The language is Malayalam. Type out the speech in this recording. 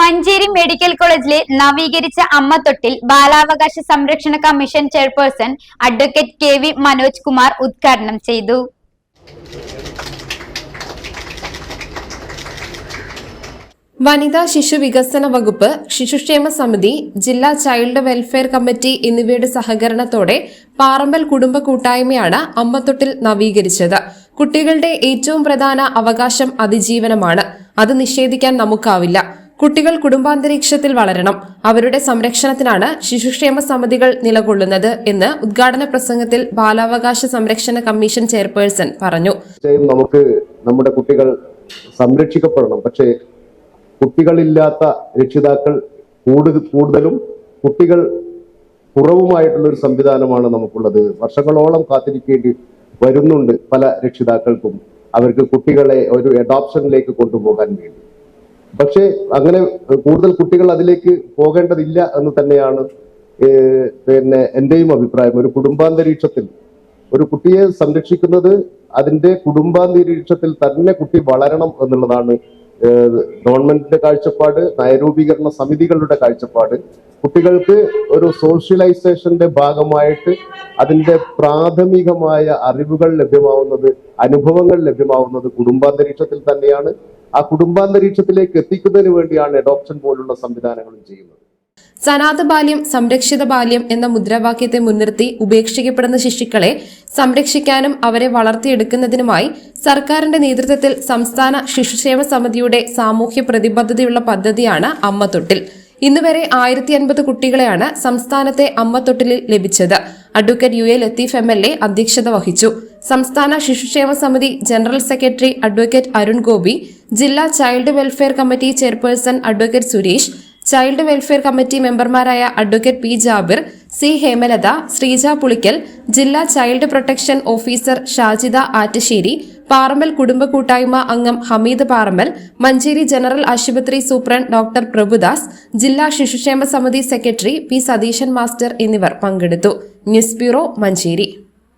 മഞ്ചേരി മെഡിക്കൽ കോളേജിലെ നവീകരിച്ച അമ്മത്തൊട്ടിൽ ബാലാവകാശ സംരക്ഷണ commission chairperson advocate K V Manoj Kumar ഉദ്ഘാടനം ചെയ്തു. വനിതാ ശിശു വികസന വകുപ്പ് ശിശുക്ഷേമ സമിതി ജില്ലാ ചൈൽഡ് വെൽഫെയർ കമ്മിറ്റി എന്നിവയുടെ സഹകരണത്തോടെ പാറമ്പൽ കുടുംബ കൂട്ടായ്മയാണ് അമ്മത്തൊട്ടിൽ നവീകരിച്ചത്. കുട്ടികളുടെ ഏറ്റവും പ്രധാന അവകാശം അതിജീവനമാണ്. അത് നിഷേധിക്കാൻ നമുക്കാവില്ല. കുട്ടികൾ കുടുംബാന്തരീക്ഷത്തിൽ വളരണം. അവരുടെ സംരക്ഷണത്തിനാണ് ശിശുക്ഷേമ സമിതികൾ നിലകൊള്ളുന്നത് എന്ന് ഉദ്ഘാടന പ്രസംഗത്തിൽ ബാലാവകാശ സംരക്ഷണ കമ്മീഷൻ ചെയർപേഴ്സൺ പറഞ്ഞു. നമുക്ക് നമ്മുടെ കുട്ടികൾ സംരക്ഷിക്കപ്പെടണം. പക്ഷേ കുട്ടികളില്ലാത്ത രക്ഷിതാക്കൾ കൂടുതലും കുട്ടികൾ കുറവുമായിട്ടുള്ള ഒരു സംവിധാനമാണ് നമുക്കുള്ളത്. വർഷങ്ങളോളം കാത്തിരിക്കേണ്ടി വരുന്നുണ്ട് പല രക്ഷിതാക്കൾക്കും. അവർക്ക് കുട്ടികളെ ഒരു അഡോപ്ഷനിലേക്ക് കൊണ്ടുപോകാൻ വേണ്ടി. പക്ഷേ അങ്ങനെ കൂടുതൽ കുട്ടികൾ അതിലേക്ക് പോകേണ്ടതില്ല എന്ന് തന്നെയാണ് പിന്നെ എന്റെയും അഭിപ്രായം. ഒരു കുടുംബാന്തരീക്ഷത്തിൽ ഒരു കുട്ടിയെ സംരക്ഷിക്കുന്നത് അതിന്റെ കുടുംബാന്തരീക്ഷത്തിൽ തന്നെ കുട്ടി വളരണം എന്നുള്ളതാണ് ഗവൺമെന്റിന്റെ കാഴ്ചപ്പാട് നയരൂപീകരണ സമിതികളുടെ കാഴ്ചപ്പാട്. കുട്ടികൾക്ക് ഒരു സോഷ്യലൈസേഷന്റെ ഭാഗമായിട്ട് അതിന്റെ പ്രാഥമികമായ അറിവുകൾ ലഭ്യമാവുന്നത് അനുഭവങ്ങൾ ലഭ്യമാവുന്നത് കുടുംബാന്തരീക്ഷത്തിൽ തന്നെയാണ്. ആ കുടുംബാന്തരീക്ഷത്തിലേക്ക് എത്തിക്കുന്നതിന് വേണ്ടിയാണ് അഡോപ്ഷൻ പോലുള്ള സംവിധാനങ്ങളും ചെയ്യുന്നത്. സനാത ബാല്യം സംരക്ഷിത ബാല്യം എന്ന മുദ്രാവാക്യത്തെ മുൻനിർത്തി ഉപേക്ഷിക്കപ്പെടുന്ന ശിശുക്കളെ സംരക്ഷിക്കാനും അവരെ വളർത്തിയെടുക്കുന്നതിനുമായി സർക്കാരിന്റെ നേതൃത്വത്തിൽ സംസ്ഥാന ശിശുക്ഷേമ സമിതിയുടെ സാമൂഹ്യ പ്രതിബദ്ധതയുള്ള പദ്ധതിയാണ് അമ്മത്തൊട്ടിൽ. ഇന്നുവരെ ആയിരത്തി അൻപത് കുട്ടികളെയാണ് സംസ്ഥാനത്തെ അമ്മത്തൊട്ടിലിൽ ലഭിച്ചത്. Advocate U A Latheef M L A അധ്യക്ഷത വഹിച്ചു. സംസ്ഥാന ശിശുക്ഷേമ സമിതി general secretary advocate Arun Gopi ജില്ലാ child welfare committee chairperson advocate Suresh child welfare committee മെമ്പർമാരായ advocate P Jabir C Hemalatha Sreeja Pulikkal ജില്ലാ child protection officer Shajida Attassery Parambal കുടുംബ കൂട്ടായ്മ അംഗം ഹമീദ് പാറമ്പൽ മഞ്ചേരി ജനറൽ ആശുപത്രി സൂപ്രണ്ട് ഡോക്ടർ പ്രഭുദാസ് ജില്ലാ ശിശുക്ഷേമ സമിതി സെക്രട്ടറി പി സതീശൻ മാസ്റ്റർ എന്നിവർ പങ്കെടുത്തു. News bureau Manjeri.